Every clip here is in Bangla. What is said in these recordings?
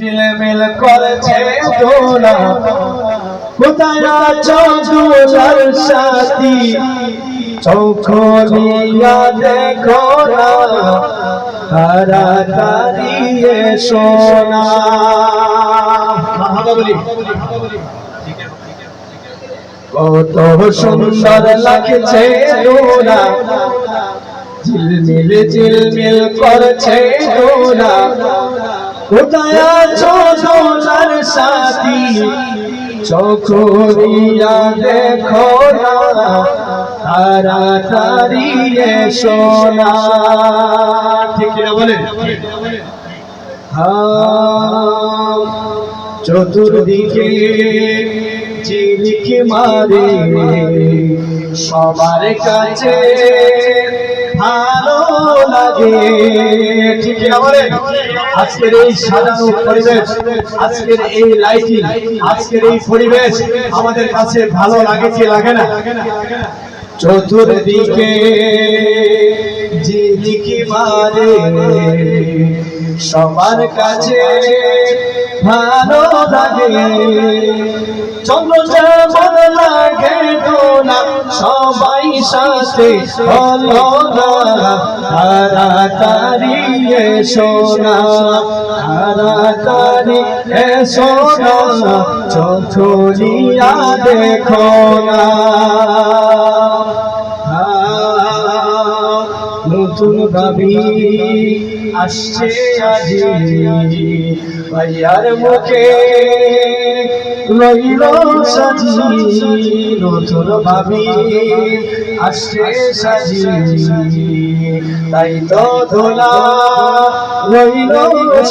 ঝিলমিল করছে দোলা কোথায় আছো দুলার সাথী? চৌখলিয়া দেখো না। হারা দাঁড়িয়ে সোনা কত সুন্দর লাগছে দোলা ঝিলমিল ঝিলমিল করছে দোলা কোথায় আছো সোনার সাথী চোখরিয়া দেখো না তারা তারিয়ে সোনা ঠিক না বলে চতুর্দিকে ঝিলিকি মারে সবার কাছে ঠিক আজকের এই সাজানো পরিবেশ, আজকের এই লাইটিং আজকের এই পরিবেশ আমাদের কাছে ভালো লাগে কি লাগে না? চতুর্দিকে মারে সবার কাছে ভালো লাগে। চন্দ্র সবাই সাথে হলো না তাড়াতাড়ি এসো না তাড়াতাড়ি এসো না চোখলিয়া দেখো না। ভাবি, আসছে ভাইয়ার মুখে রইল সাজি, নতুন ভাবি, আসছে সাজি। তাই তো ধোলা রইল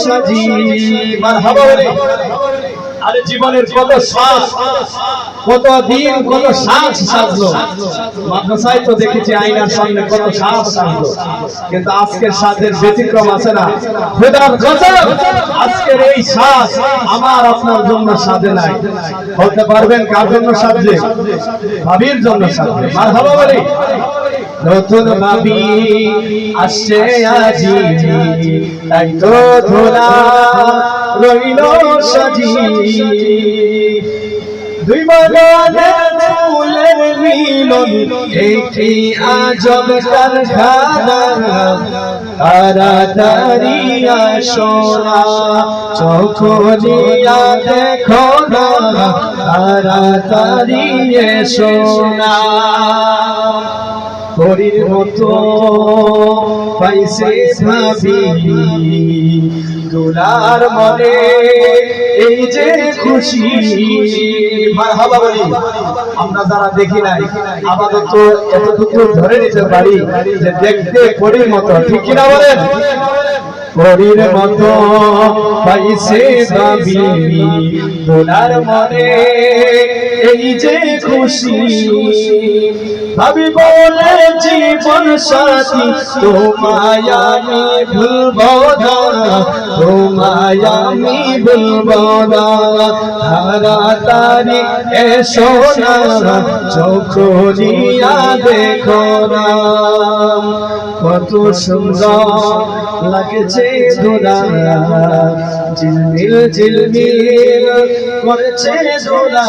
সাজি। মারহাবা বলে। আরে জীবনের কত শ্বাস কত দিন, কত শ্বাস সাজলো। মাদ্রাসায় তো দেখেছি আয়নার সামনে কত শ্বাস সাজলো। কিন্তু আজকের সাজের ব্যতিক্রম আছে না। খোদার গজব! আজকের এই শ্বাস আমার আপনার জন্য সাজে নাই। বলতে পারবেন কার জন্য সাজে ভাবির জন্য সাজে মারহাবা বলি। নতুন ভাবি আসছে আজি। তাই তো ধোলা রইল সাজি। দুই বাগানে ফুলের মিলন, একটি আজব কারখানা। তাড়াতাড়ি আসো না চোখ দিয়া দেখো না তাড়াতাড়ি এসো হরির মতো পাইছে ভাবি। দোলার মনে এই যে খুশি। মারহাবা বলি, আমরা যারা দেখি নাই, আপাতত এতটুকু ধরে নিতে পারি যে দেখতে পরির মতো। ঠিক কিনা বলেন? পরির মতো পাইছে দাবি তোলার মনে এই যে খুশি ভাবি বলে জীবন সাথী, তোমায় আমি ভুলব না না। তাড়াতাড়ি এসো না, চোখ দেখো কত সুন্দর লাগছে দোলা, ঝিলমিল ঝিলমিল করছে দোলা।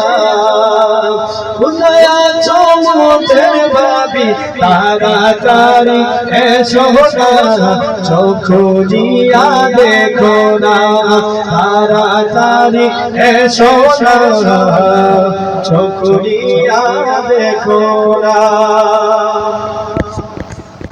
মোদের ভাবি তাড়াতাড়ি এসো না চোখ দিয়া দেখো না। তাড়াতাড়ি দেখো না।